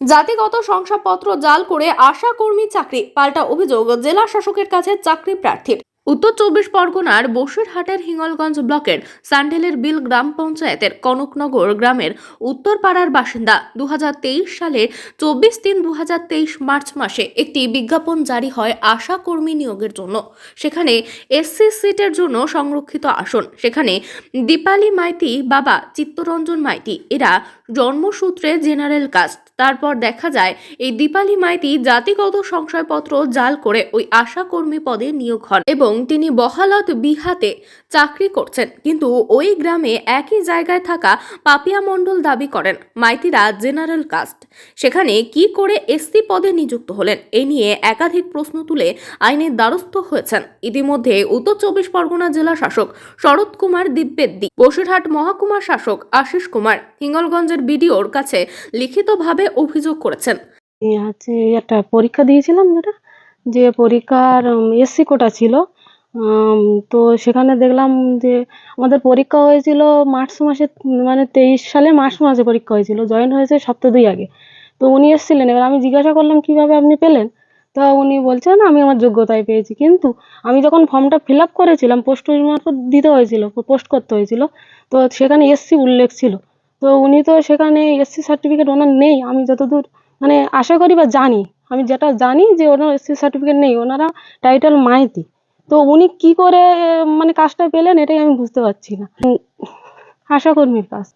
জাতিগত শংসাপত্র জাল করে আশা কর্মী চাকরি পাল্টা অভিযোগ জেলা শাসকের কাছে চাকরি প্রার্থীর উত্তর চব্বিশ পরগনার বসিরহাটের হিঙ্গলগঞ্জ ব্লকের স্যান্ডেলের বিল গ্রাম পঞ্চায়েতের কনকনগর গ্রামের উত্তরপাড়ার বাসিন্দা দু সালে চব্বিশ তিন দু মার্চ মাসে একটি বিজ্ঞাপন জারি হয় আশা কর্মী নিয়োগের জন্য। সেখানে এসসি সিটের জন্য সংরক্ষিত আসন, সেখানে দীপালি মাইতি, বাবা চিত্তরঞ্জন মাইতি, এরা জন্মসূত্রে জেনারেল কাস্ট। তারপর দেখা যায়, এই দীপালি মাইতি জাতিগত সংশয়পত্র জাল করে ওই আশা কর্মী পদে নিয়োগ হন এবং তিনি বহালত বিহাতে চাকরি করছেন। কিন্তু ওই গ্রামে একই জায়গায় থাকা পাপিয়া মণ্ডল দাবি করেন, মাইতিরা জেনারেল কাস্ট। সেখানে কি করে এসসি পদে নিযুক্ত হলেন, এ নিয়ে একাধিক প্রশ্ন তুলে আইনের দ্বারস্থ হয়েছেন। ইতিমধ্যে উত্তর চব্বিশ পরগনা জেলা শাসক শরৎ কুমার দিব্যেদ্দি, বসিরহাট মহকুমা শাসক আশিস কুমার, হিঙ্গলগঞ্জের বিডিওর কাছে লিখিতভাবে অভিযোগ করেছেন। একটা পরীক্ষা দিয়েছিলাম যেটা, যে পরীক্ষার এসসি কোটা ছিল। তো সেখানে দেখলাম যে আমাদের পরীক্ষা হয়েছিল মার্চ মাসে মানে তেইশ সালে মার্চ মাসে পরীক্ষা হয়েছিল জয়েন হয়েছে সপ্তাহ দুই আগে। তো উনি এসেছিলেন, এবার আমি জিজ্ঞাসা করলাম, কীভাবে আপনি পেলেন? তো উনি বলছেন, আমি আমার যোগ্যতায় পেয়েছি। কিন্তু আমি যখন ফর্মটা ফিল আপ করেছিলাম পোস্ট মারফত দিতে হয়েছিল পোস্ট করতে হয়েছিল, তো সেখানে এসসি উল্লেখ ছিল। তো উনি তো সেখানে এসসি সার্টিফিকেট ওনার নেই, আমি যতদূর মানে আশা করি বা জানি, আমি যেটা জানি যে ওনার এসসি সার্টিফিকেট নেই, ওনারা টাইটেল মাইতি। তো উনি কি করে মানে কাজটা পেলেন এটাই আমি বুঝতে পারছি না। আশাকর্মীর কাজ।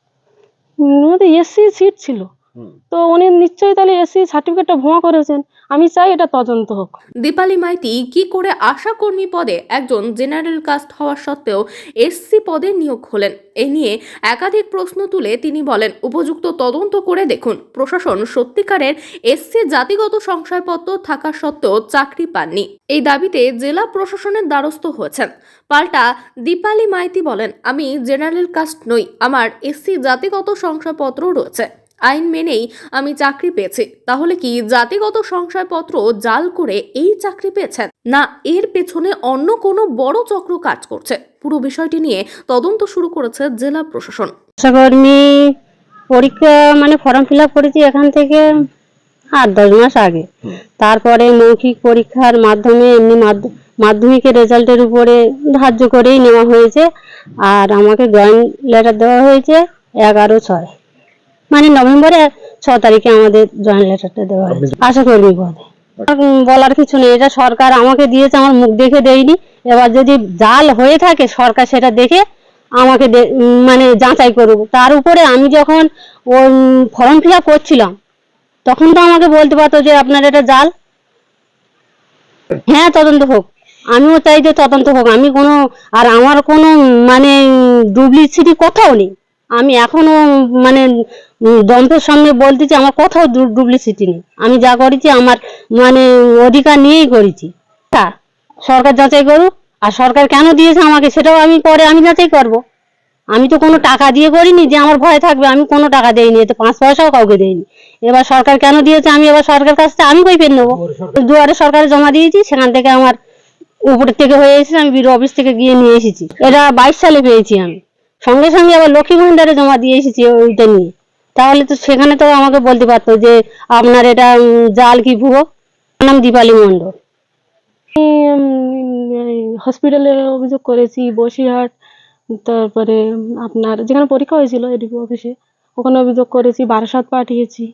এসসি সিট ছিল। তো উনি নিশ্চয়ই তাহলে এসি সার্টিফিকেটটা ভুয়া করেছেন। আমি চাই এটা তদন্ত হোক। দীপালি মাইতি কি করে আশা কর্মী পদে একজন জেনারেল কাস্ট হওয়া সত্ত্বেও এসসি পদে নিয়োগ হলেন এ নিয়ে একাধিক প্রশ্ন তুলে তিনি বলেন উপযুক্ত তদন্ত করে দেখুন প্রশাসন সত্যিকারের এসসি জাতিগত সংশয়পত্র থাকা সত্ত্বেও চাকরি পাননি। এই দাবিতে জেলা প্রশাসনের দ্বারস্থ হয়েছেন। পাল্টা দীপালি মাইতি বলেন আমি জেনারেল কাস্ট নই আমার এসসি জাতিগত সংশয়পত্র রয়েছে। আইন মেনেই আমি চাকরি পেয়েছি। তাহলে কি জাতিগত সংশয়পত্র জাল করে এই চাকরি পেয়েছেন? না এর পেছনে অন্য কোনো বড় চক্র কাজ করছে। পুরো বিষয়টি নিয়ে তদন্ত শুরু করেছে জেলা প্রশাসন। আশাকর্মী পরীক্ষা মানে ফর্ম ফিল আপ করেছি এখান থেকে আট দশ মাস আগে। তারপরে মৌখিক পরীক্ষার মাধ্যমে এমনি মাধ্য- মাধ্যমিকের রেজাল্টের উপরে ধার্য করেই নেওয়া হয়েছে। আর আমাকে জয়েন লেটার দেওয়া হয়েছে এগারো ছয়। মানে নভেম্বরে ছ তারিখে আমাদের জয়েন লেটারটা দেওয়া হয়েছে। আশাকর্মী পদে উম, বলার কিছু নেই এটা সরকার আমাকে দিয়েছে আমার মুখ দেখে দেয়নি। এবার যদি জাল হয়ে থাকে সরকার সেটা দেখে আমাকে মানে যাচাই করুক। তার উপরে আমি যখন ও ফর্ম ফিল আপ করছিলাম তখন তো আমাকে বলতে পারতো যে আপনার এটা জাল। হ্যাঁ তদন্ত হোক। আমিও চাই যে তদন্ত হোক। আমি কোনো আর আমার কোনো মানে ডুপ্লিসিটি কোথাও নেই। আমি এখনও মানে উম, সঙ্গে বলতেছি আমার কোথাও ডুপ্লিসিটি নেই। আমি যা করেছি আমার মানে অধিকার নিয়েই করেছি। তা সরকার যাচাই করুক আর সরকার কেন দিয়েছে আমাকে সেটাও আমি পরে আমি যাচাই করব। আমি তো কোনো টাকা দিয়ে করিনি যে আমার ভয় থাকবে আমি কোনো টাকা দেইনি এতে পাঁচ পয়সাও কাউকে দেইনি। এবার সরকার কেন দিয়েছে আমি এবার সরকার কাছ থেকে আমি কই পেন নেব? দুয়ারে সরকারে জমা দিয়েছি সেখান থেকে আমার উপরের থেকে হয়ে এসেছে আমি বিরো অফিস থেকে গিয়ে নিয়ে এসেছি। এটা বাইশ সালে পেয়েছি আমি। সঙ্গে সঙ্গে আবার লক্ষ্মী ভান্ডারে জমা দিয়ে এসেছি ওইটা নিয়ে। তাহলে তো সেখানে তো আমাকে বলতে পারতো যে আপনার এটা জাল কি ভুয়ো নাম দীপালি মণ্ডল। হসপিটালে অভিযোগ করেছি, বসিরহাট, তারপরে আপনার, যেখানে পরীক্ষা হয়েছিল এডিপি অফিসে ওখানে অভিযোগ করেছি, বারাসাত পাঠিয়েছি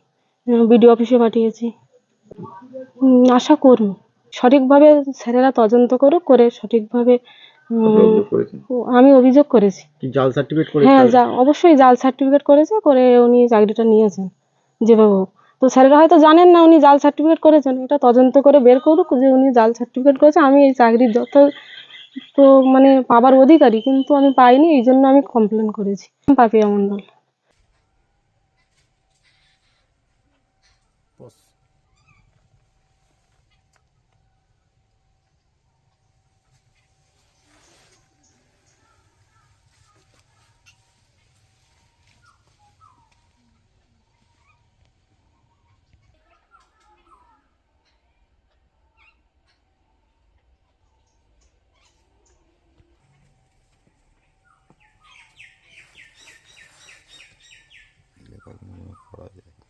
বিডিও অফিসে পাঠিয়েছি। আশা করুন সঠিকভাবে স্যারেরা তদন্ত করুক, করে সঠিকভাবে আমি অভিযোগ করেছি। জাল সার্টিফিকেট করে হ্যাঁ যা অবশ্যই জাল সার্টিফিকেট করেছে করে উনি চাকরিটা নিয়েছেন যেভাবে হোক। তো স্যারেরা হয়তো জানেন না উনি জাল সার্টিফিকেট করেছেন। এটা তদন্ত করে বের করুক যে উনি জাল সার্টিফিকেট করেছে। আমি এই চাকরির যত তো মানে পাবার অধিকারী কিন্তু আমি পাইনি এই জন্য আমি কমপ্লেন করেছি। পাপিয়া মণ্ডল। поэтому не в